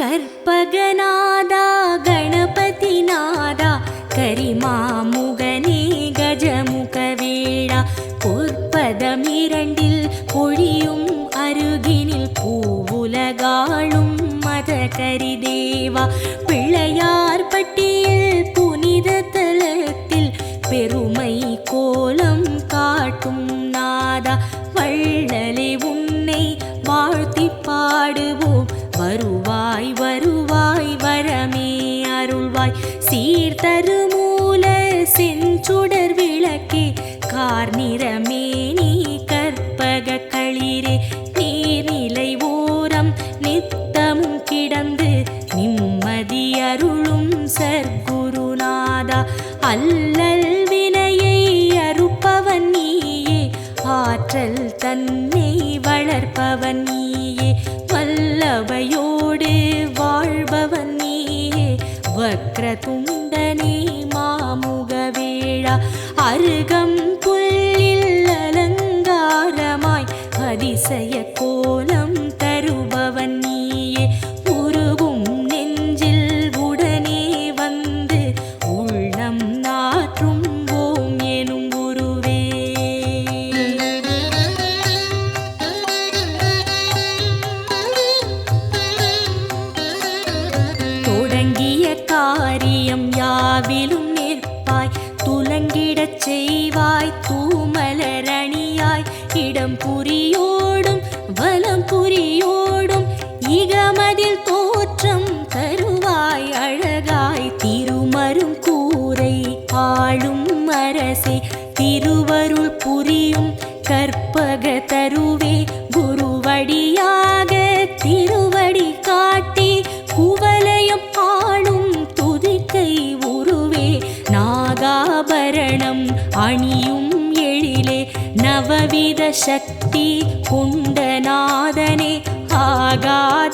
கற்பகநாதா கணபதிநாதா கரிமாமுகனே கஜமுகவேடா. பொற்பதமிரண்டில் பொழியும் அருகினில் பூவுலகாளும் மத கரிதேவா பிள்ளையார் வருவாய் வருவாய் வரமே அருள்வாய். சீர்தருமூல செஞ்சுடர் விளக்கே கார் நிறமே நீ கற்பக களிரே. நீர்நிலை ஓரம் நித்தமும் கிடந்து நிம்மதி அருளும் சர்க்குருநாதா. அல்லல் வினையை அறுப்பவன் நீயே ஆற்றல் தன்னை வளர்ப்பவன் நீயே. சபையோடு வாழ்பவன் நீயே. வக்ர துண்டனே மாமுக வேளா அருகம் புல்லில் அலங்காரமாய். அதிசய கோலம் அரசே திருவருள் புரியும் கற்பக தருவே குருவடியாக திருவடி காட்டி குவலயம் ஆளும் துதிக்கை உருவே நாகாபரணம் அணியும் எழிலே நவவித சக்தி குண்டநாதனே நாதனே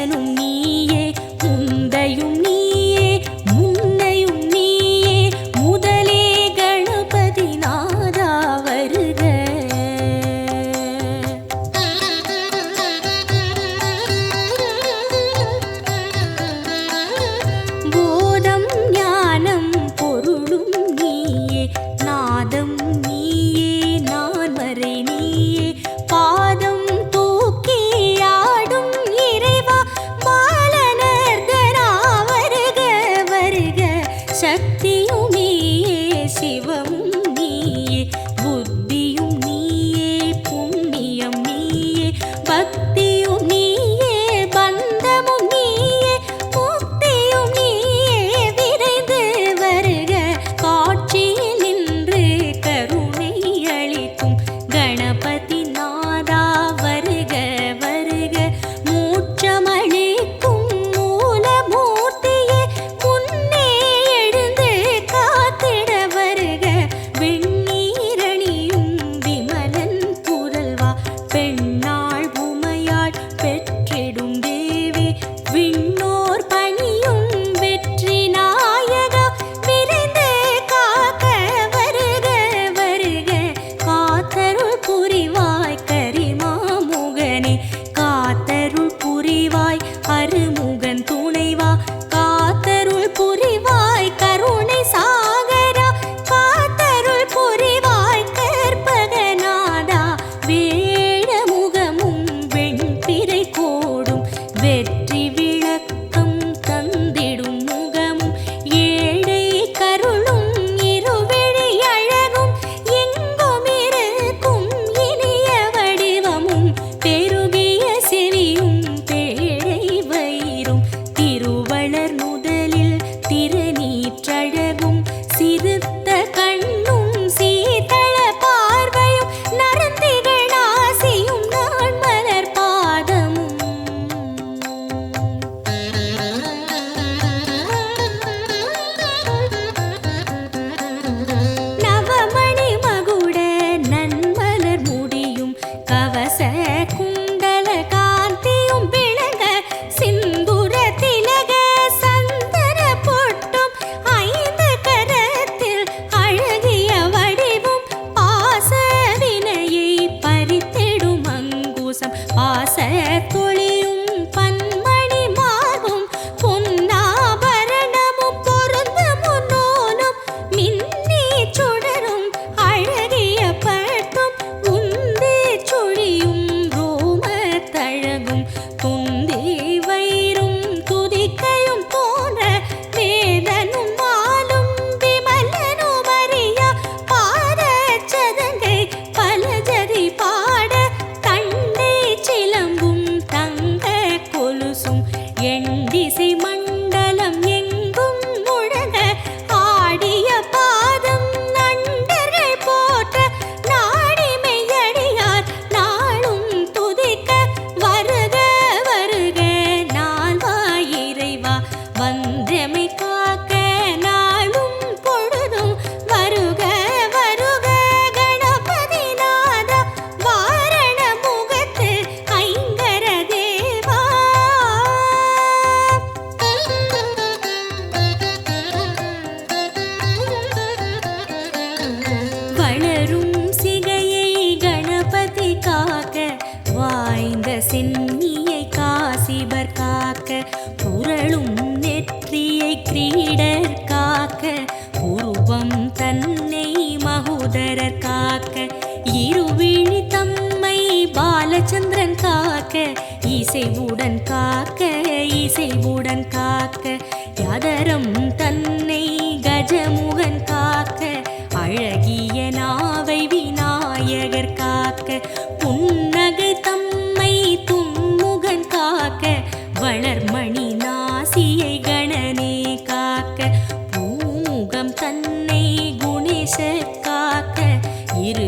ஈசனும் நீயே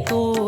多。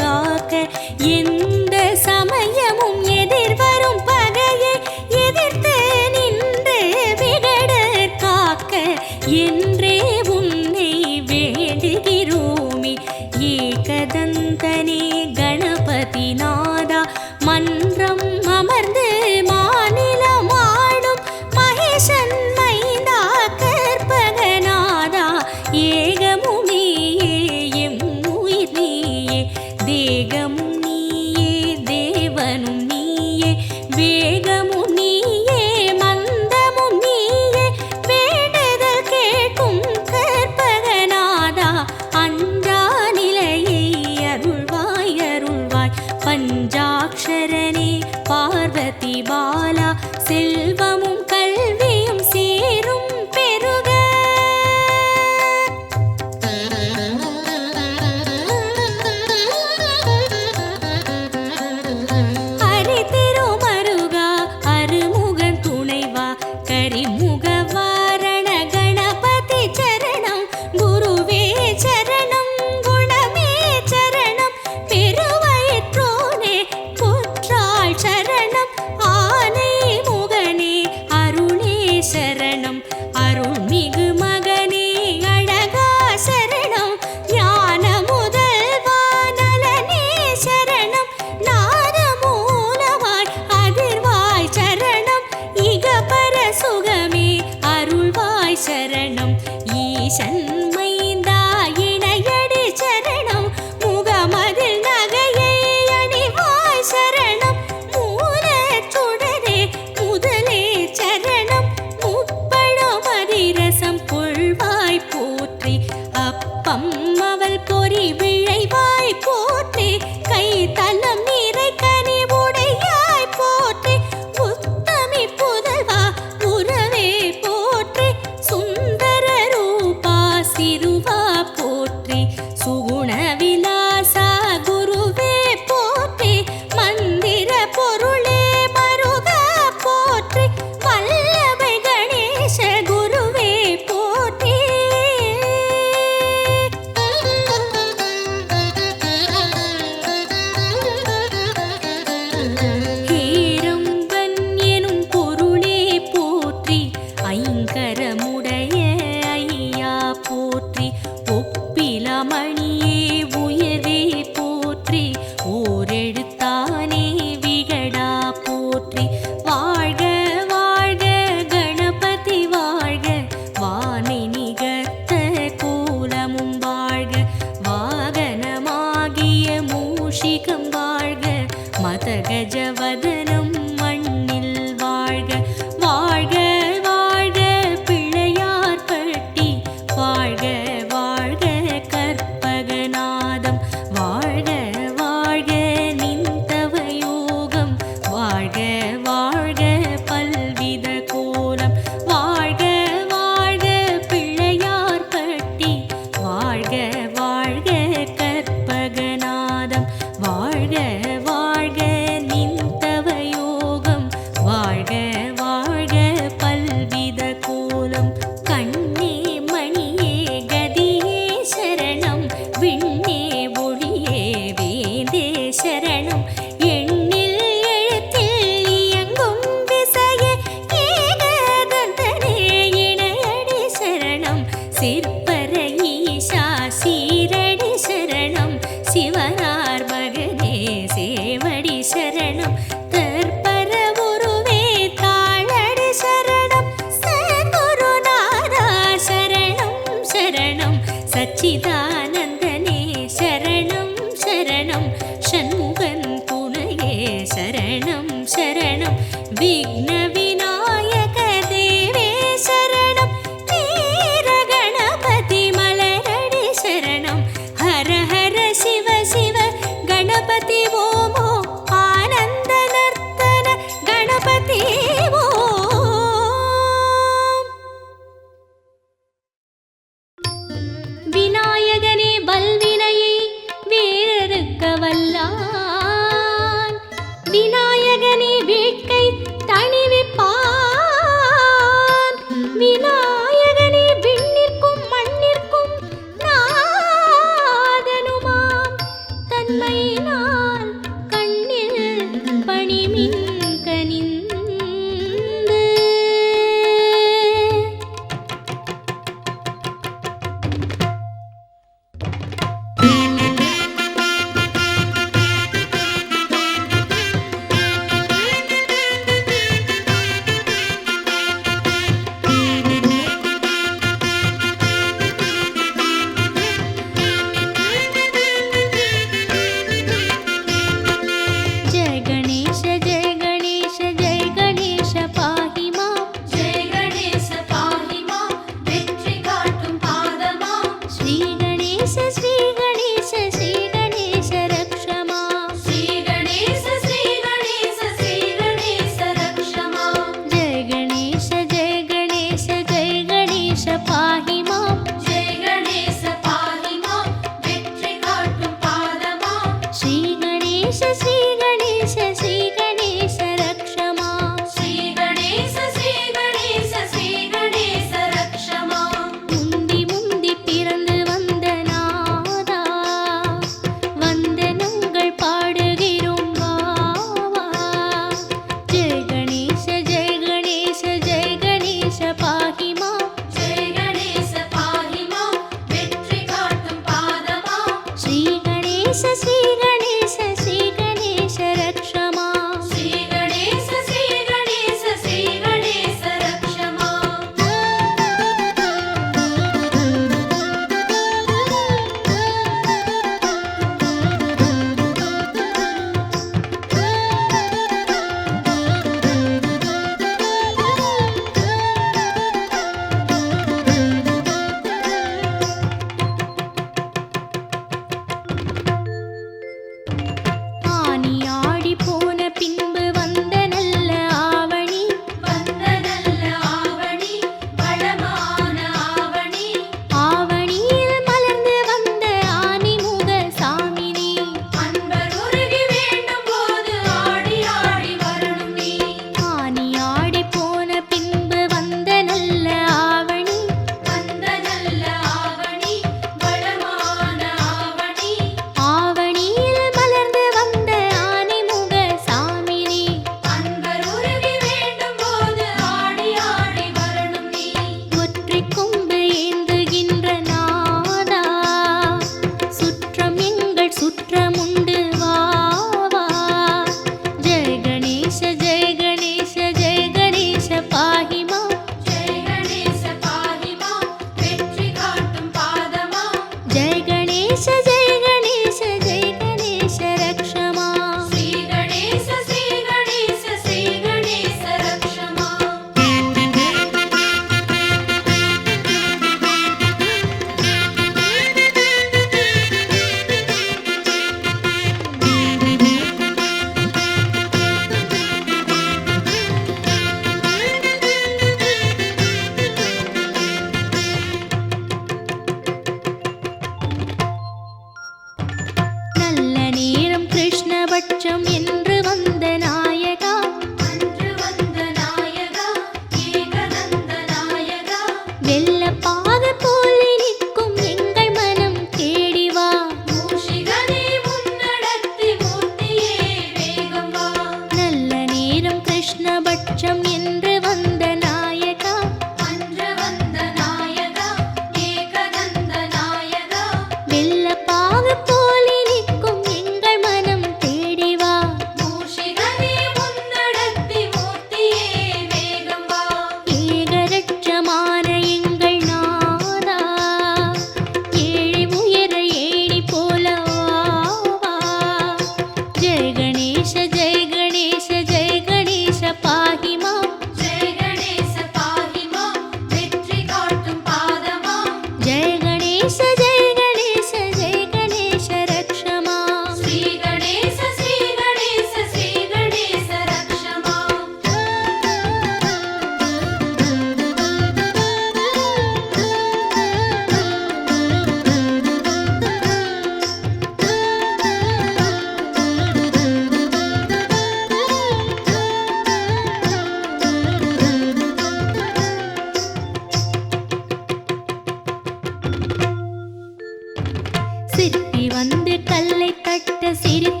வந்து கல்லை தட்ட சிரித்து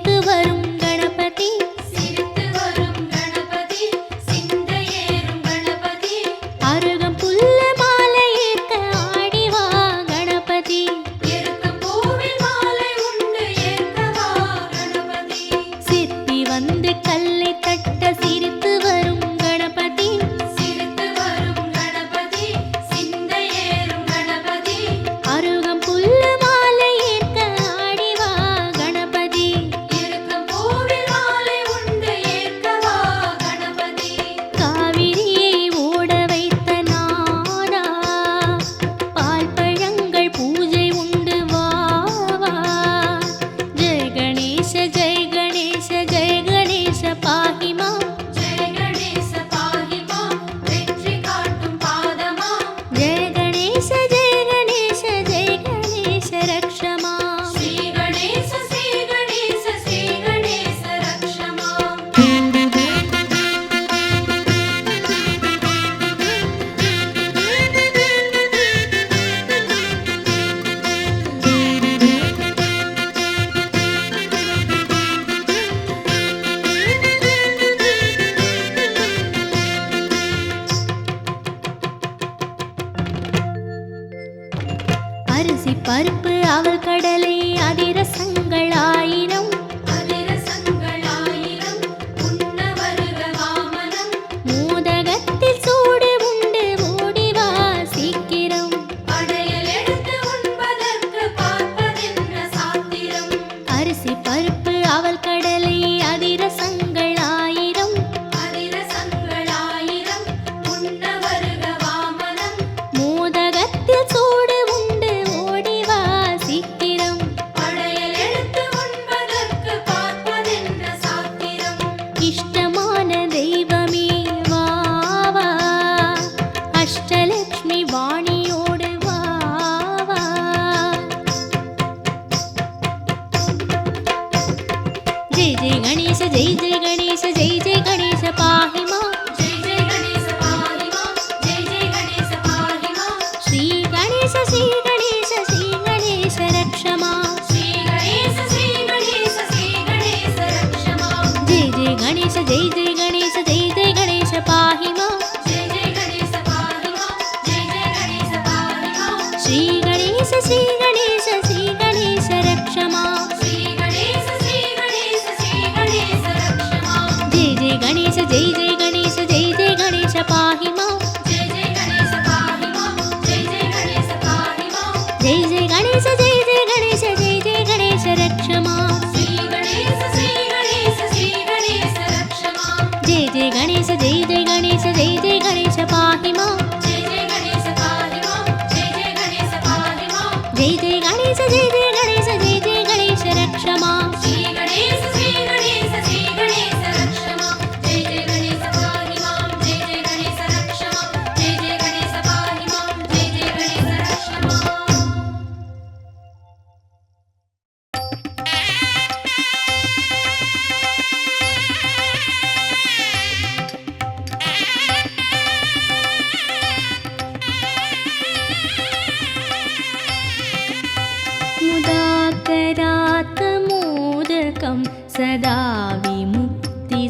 सदा विमुक्तिसाधकं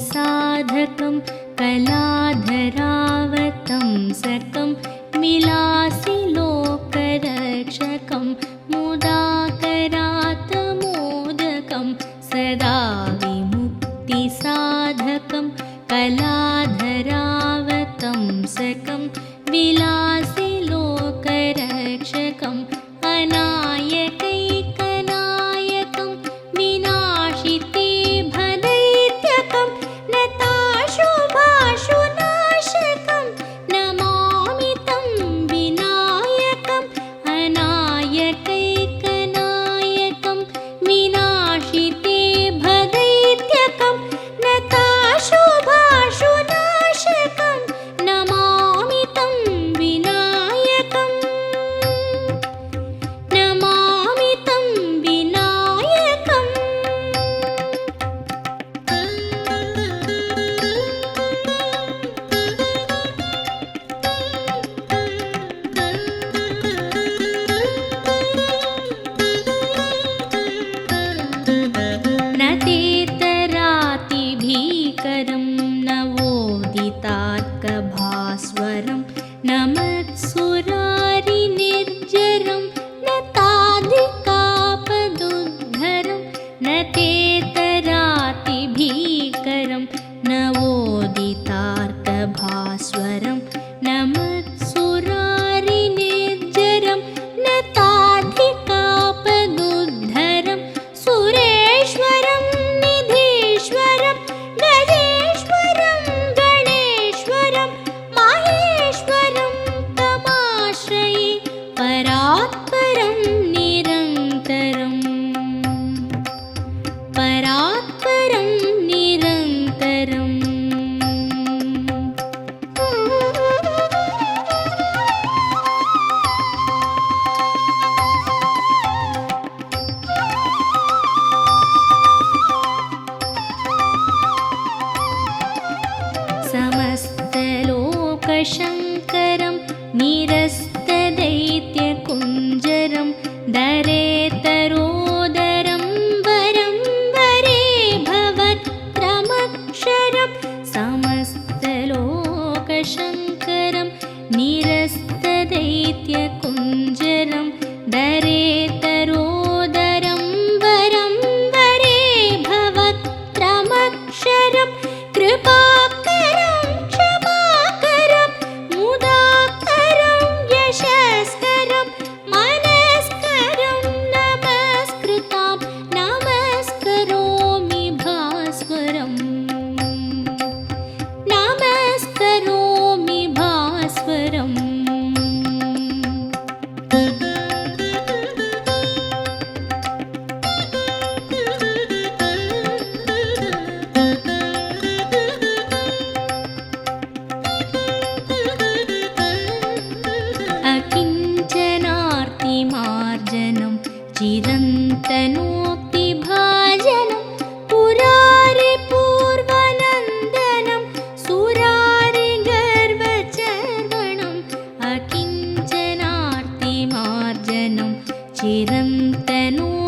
कलाधरावतं सकं मिलासि चिरन्तनो